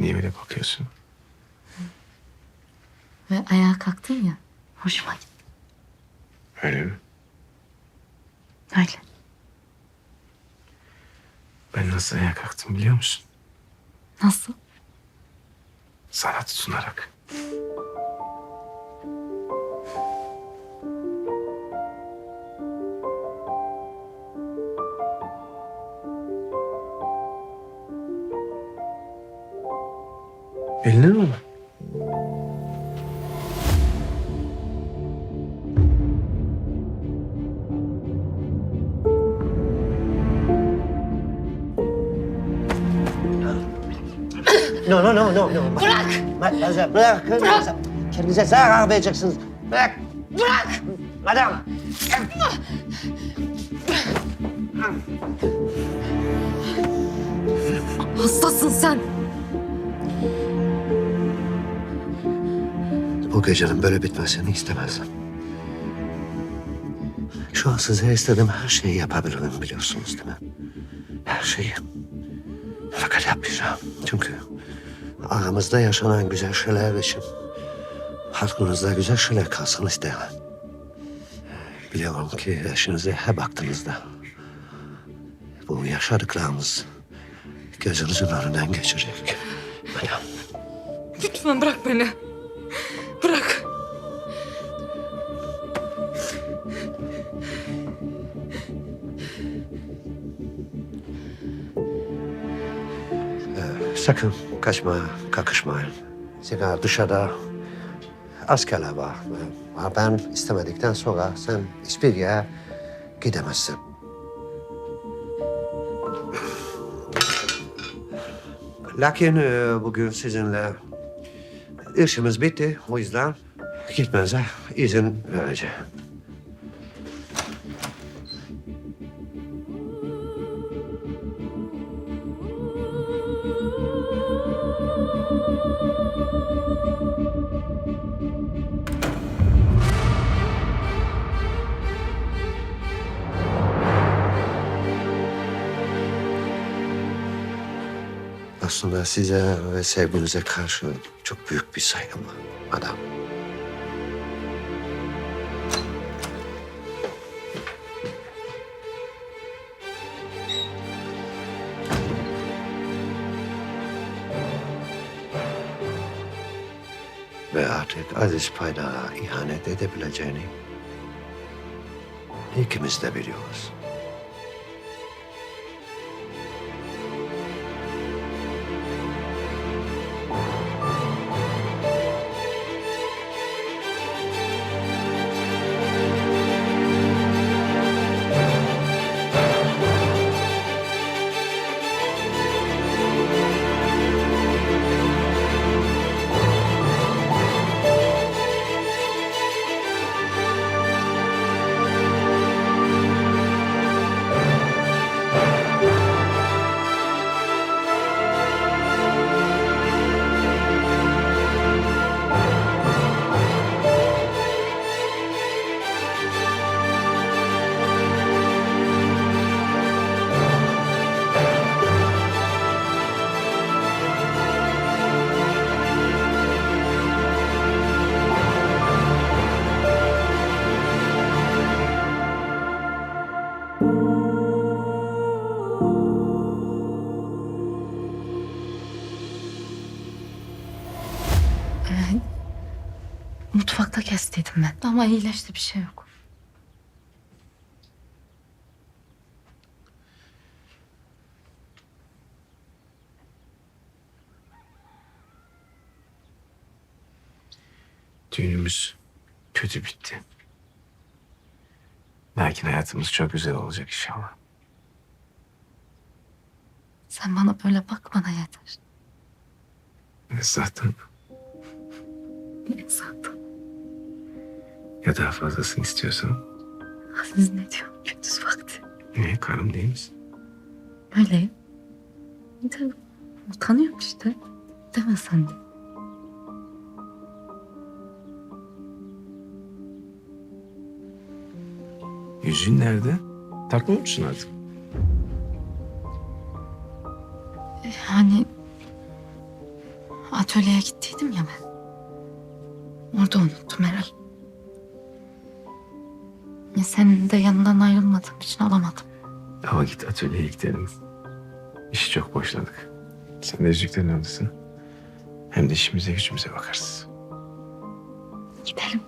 Niye öyle bakıyorsun? Ve ayağa kalktın ya. Hoşuma gitti. Öyle mi? Öyle. Ben nasıl ayağa kalktım biliyor musun? Nasıl? Sana tutunarak. Eline mi? No, no, no, no, no. Bırak! Mademoiselle, bırakın. Bırak! Kendinize zarar vereceksiniz. Bırak! Bırak! Madam! Hastasın sen. Bu gecenin böyle bitmesini istemezdim. Şu an size istediğim her şeyi yapabilirim biliyorsunuz değil mi? Her şeyi. Fakat yapmayacağım. Çünkü aramızda yaşanan güzel şeyler için aklınızda güzel şeyler kalsın isterim. Biliyorum ki eşinize hep baktığınızda bu yaşadıklarımız gözünüzün önünden geçecek. Madam. Lütfen bırak beni. Sakın kaçma, kakışmayın. Zira dışarıda askerler var. Ben istemedikten sonra sen hiçbir yere gidemezsin. Lakin e, bugün sizinle işimiz bitti. O yüzden gitmenize izin vereceğim. Aslında size ve sevginize karşı çok büyük bir saygım var adam. Ve artık Aziz Paydar'a ihanet edebileceğini ikimiz de biliyoruz. Mutfakta kestiydim ben. Ama iyileşti bir şey yok. Düğünümüz kötü bitti. Lakin hayatımız çok güzel olacak inşallah. Sen bana böyle bak bana yeter. Ne zaten Zaten ya daha fazlasını istiyorsan Aziz ne diyor? Gündüz vakti. niye karım değil misin? Öyleyim. De utanıyorum işte. Deme sen de. Yüzüğün nerede? Takmıyor musun artık? Yani atölyeye gittiydim ya ben. Orada unuttum herhal. Ya senin de yanından ayrılmadığım için alamadım. Ama git atölyeye gidelim. İşi çok boşladık. Sen de yüzüklerin alırsın. Hem de işimize gücümüze bakarsın. Gidelim.